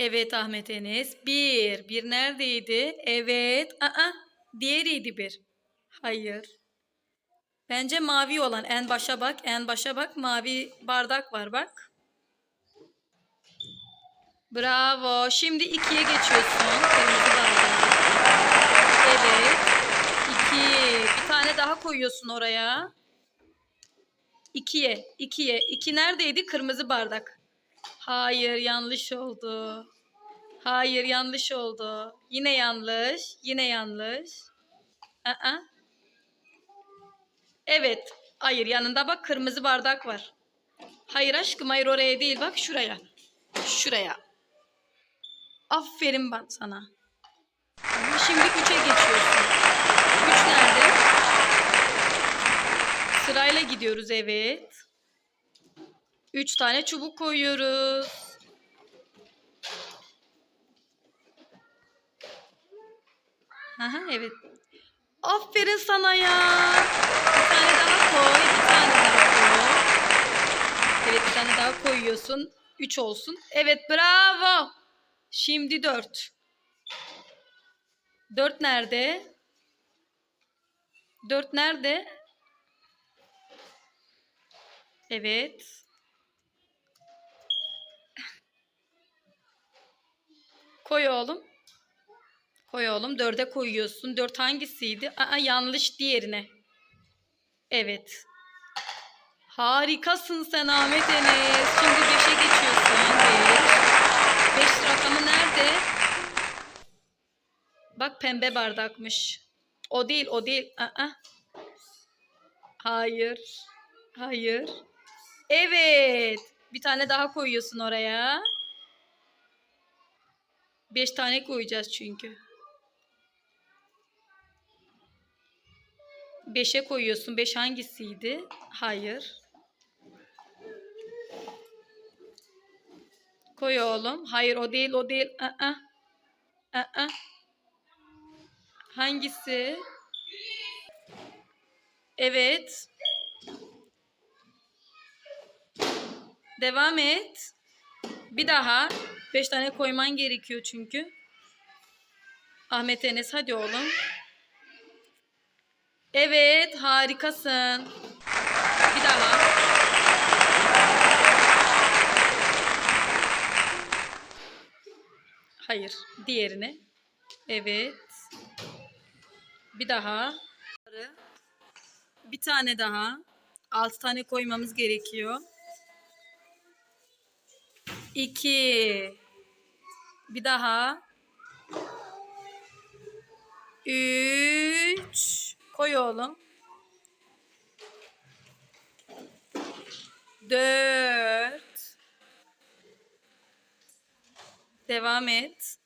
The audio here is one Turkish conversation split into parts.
Evet Ahmet Enes. Bir. Bir neredeydi? Evet. Aa, diğeriydi bir. Hayır. Bence mavi olan. En başa bak. En başa bak. Mavi bardak var bak. Bravo. Şimdi ikiye geçiyorsun. Kırmızı bardak. Evet. İki. Bir tane daha koyuyorsun oraya. İkiye. ikiye. İki neredeydi? Kırmızı bardak. Hayır yanlış oldu. Hayır yanlış oldu. Yine yanlış. Yine yanlış. Aa. Evet. Hayır yanında bak kırmızı bardak var. Hayır aşkım hayır oraya değil bak şuraya. Şuraya. Aferin ben sana. Şimdi üçe geçiyorsun. Üç nerede? Sırayla gidiyoruz eve. 3 tane çubuk koyuyoruz. Aha, evet. Aferin sana ya. Bir tane daha koy. Bir tane daha koy. Evet bir tane daha koyuyorsun. 3 olsun. Evet bravo. Şimdi 4. 4 nerede? 4 nerede? Evet. Koy oğlum. Koy oğlum. Dörde koyuyorsun. Dört hangisiydi? Aa, yanlış diğerine. Evet. Harikasın sen Ahmet Enes. Şimdi beşe geçiyorsun. Beş. Beş rakamı nerede? Bak pembe bardakmış. O değil, o değil. Aa. Hayır. Hayır. Evet. Bir tane daha koyuyorsun oraya. Beş tane koyacağız çünkü. Beşe koyuyorsun. Beş hangisiydi? Hayır. Koy oğlum. Hayır o değil o değil. Aa. Aa. Hangisi? Evet. Devam et. Bir daha. Beş tane koyman gerekiyor çünkü. Ahmet Enes hadi oğlum. Evet harikasın. Bir daha. Hayır. Diğerini. Evet. Bir daha. Bir tane daha. Altı tane koymamız gerekiyor. İki. Bir daha. Üç. Koy oğlum. Dört. Devam et.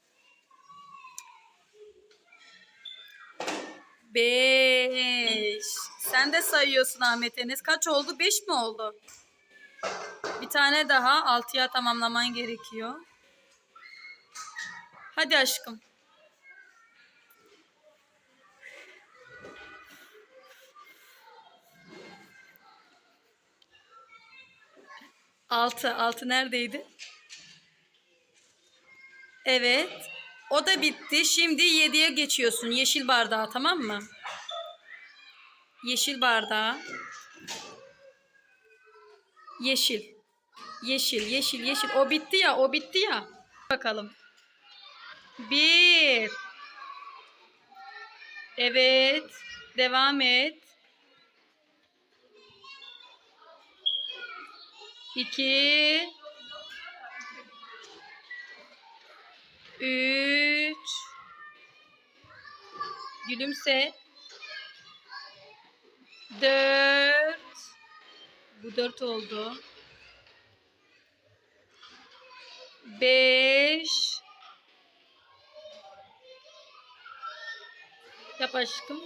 Beş. Sen de sayıyorsun Ahmet Enes. Kaç oldu? Beş mi oldu? Bir tane daha altıya tamamlaman gerekiyor. Hadi aşkım. Altı. Altı neredeydi? Evet. O da bitti. Şimdi yediye geçiyorsun. Yeşil bardağa tamam mı? Yeşil bardağa. Yeşil. Yeşil, yeşil, yeşil. O bitti ya, o bitti ya. Bakalım. Bir. Evet. Devam et. İki. Üç. Gülümse. Dört. Bu dört oldu. Beş. Yap aşkım.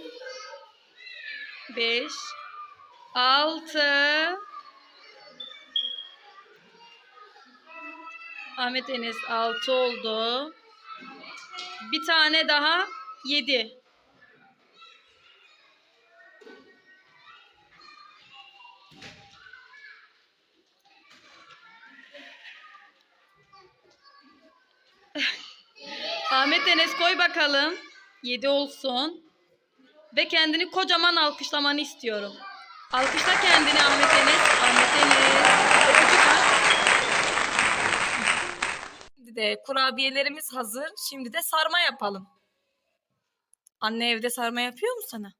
Beş. Altı. Ahmet Enes 6 oldu. Bir tane daha 7. koy bakalım. 7 olsun. Ve kendini kocaman alkışlamanı istiyorum. Alkışla kendini Ahmet Enes. Ahmet Enes. Şimdi de kurabiyelerimiz hazır. Şimdi de sarma yapalım. Anne evde sarma yapıyor mu sana?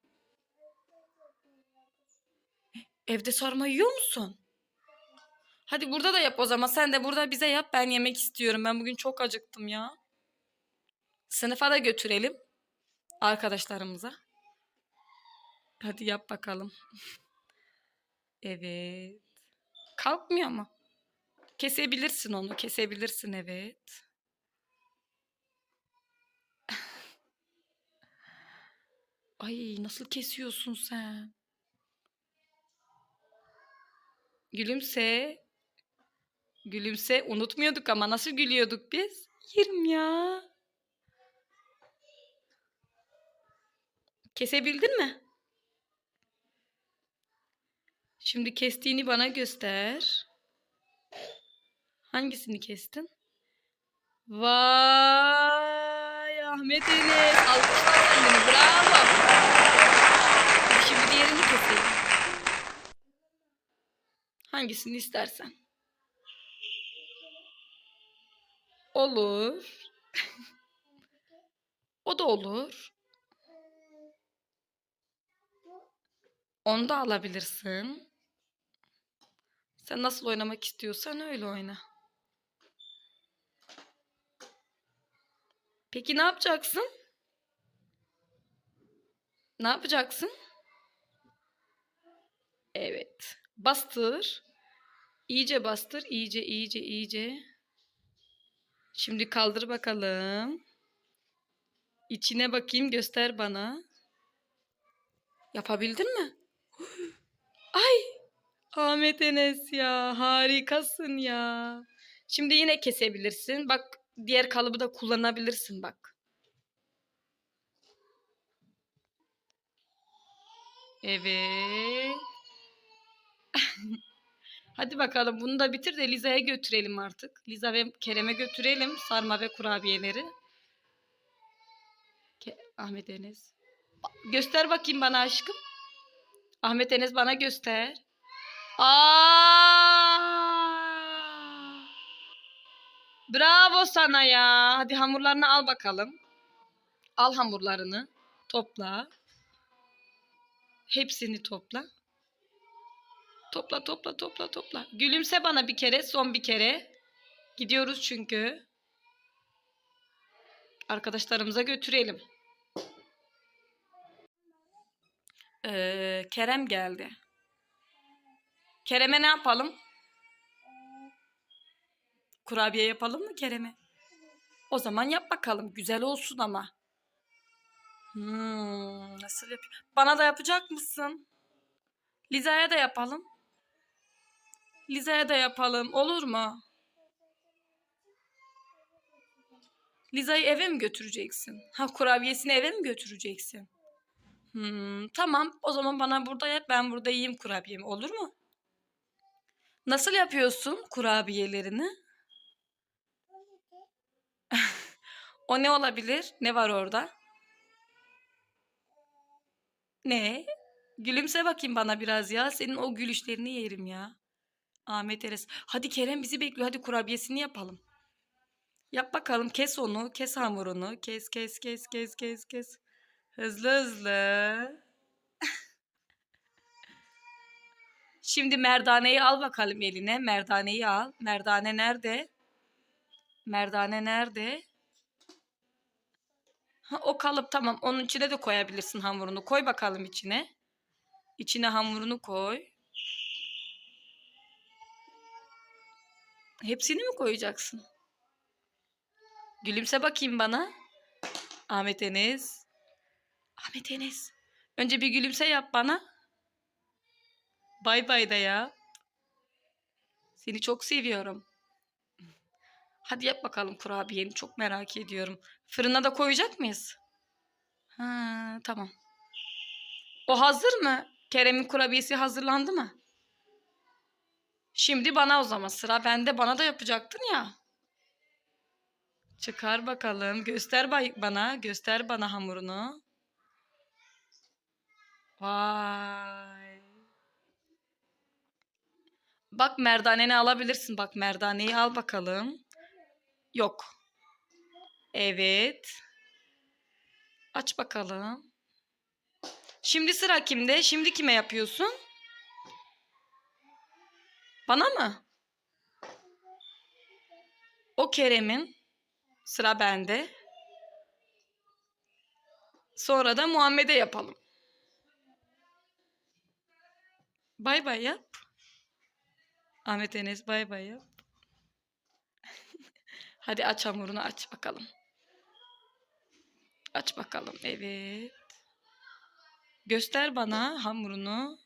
Evde sarma yiyor musun? Hadi burada da yap o zaman. Sen de burada bize yap. Ben yemek istiyorum. Ben bugün çok acıktım ya. Sınıfa da götürelim. Arkadaşlarımıza. Hadi yap bakalım. Evet. Kalkmıyor mu? Kesebilirsin onu. Kesebilirsin evet. Ay nasıl kesiyorsun sen? Gülümse. Gülümse. Unutmuyorduk ama nasıl gülüyorduk biz? Yerim ya. Kesebildin mi? Şimdi kestiğini bana göster. Hangisini kestin? Vay Ahmet Enes. Alkışlar kendini. Bravo. Şimdi diğerini keselim. Hangisini istersen. Olur. o da olur. Onu da alabilirsin. Sen nasıl oynamak istiyorsan öyle oyna. Peki ne yapacaksın? Ne yapacaksın? Evet. Bastır. İyice bastır. iyice iyice iyice. Şimdi kaldır bakalım. İçine bakayım göster bana. Yapabildin mi? Ay! Ahmet Enes ya harikasın ya. Şimdi yine kesebilirsin. Bak diğer kalıbı da kullanabilirsin bak. Evet. Hadi bakalım bunu da bitir de Liza'ya götürelim artık. Liza ve Kerem'e götürelim sarma ve kurabiyeleri. Ke- Ahmet Enes. Göster bakayım bana aşkım. Ahmet Enes bana göster. Aa! Bravo sana ya. Hadi hamurlarını al bakalım. Al hamurlarını. Topla. Hepsini topla. Topla topla topla topla. Gülümse bana bir kere, son bir kere. Gidiyoruz çünkü. Arkadaşlarımıza götürelim. Ee, Kerem geldi. Kerem'e ne yapalım? Kurabiye yapalım mı Kerem'e? O zaman yap bakalım. Güzel olsun ama. Hmm, nasıl yap? Bana da yapacak mısın? Liza'ya da yapalım. Liza'ya da yapalım. Olur mu? Liza'yı eve mi götüreceksin? Ha kurabiyesini eve mi götüreceksin? Hmm, tamam. O zaman bana burada yap. Ben burada yiyeyim kurabiyemi. Olur mu? Nasıl yapıyorsun kurabiyelerini? o ne olabilir? Ne var orada? Ne? Gülümse bakayım bana biraz ya. Senin o gülüşlerini yerim ya. Ahmet Eres. Hadi Kerem bizi bekliyor. Hadi kurabiyesini yapalım. Yap bakalım. Kes onu. Kes hamurunu. Kes kes kes kes kes kes. Hızlı hızlı. Şimdi merdaneyi al bakalım eline. Merdaneyi al. Merdane nerede? Merdane nerede? Ha, o kalıp tamam. Onun içine de koyabilirsin hamurunu. Koy bakalım içine. İçine hamurunu koy. Hepsini mi koyacaksın? Gülümse bakayım bana. Ahmet Enes. Ahmet Enes. Önce bir gülümse yap bana. Bay bay da ya. Seni çok seviyorum. Hadi yap bakalım kurabiyeni. Çok merak ediyorum. Fırına da koyacak mıyız? Ha, tamam. O hazır mı? Kerem'in kurabiyesi hazırlandı mı? Şimdi bana o zaman sıra bende bana da yapacaktın ya. Çıkar bakalım. Göster bana. Göster bana hamurunu. Vay. Bak merdaneni alabilirsin. Bak merdaneyi al bakalım. Yok. Evet. Aç bakalım. Şimdi sıra kimde? Şimdi kime yapıyorsun? Bana mı? O Kerem'in. Sıra bende. Sonra da Muhammed'e yapalım. Bay bay yap. Ahmet Enes bay bay yap. Hadi aç hamurunu aç bakalım. Aç bakalım. Evet. Göster bana hamurunu.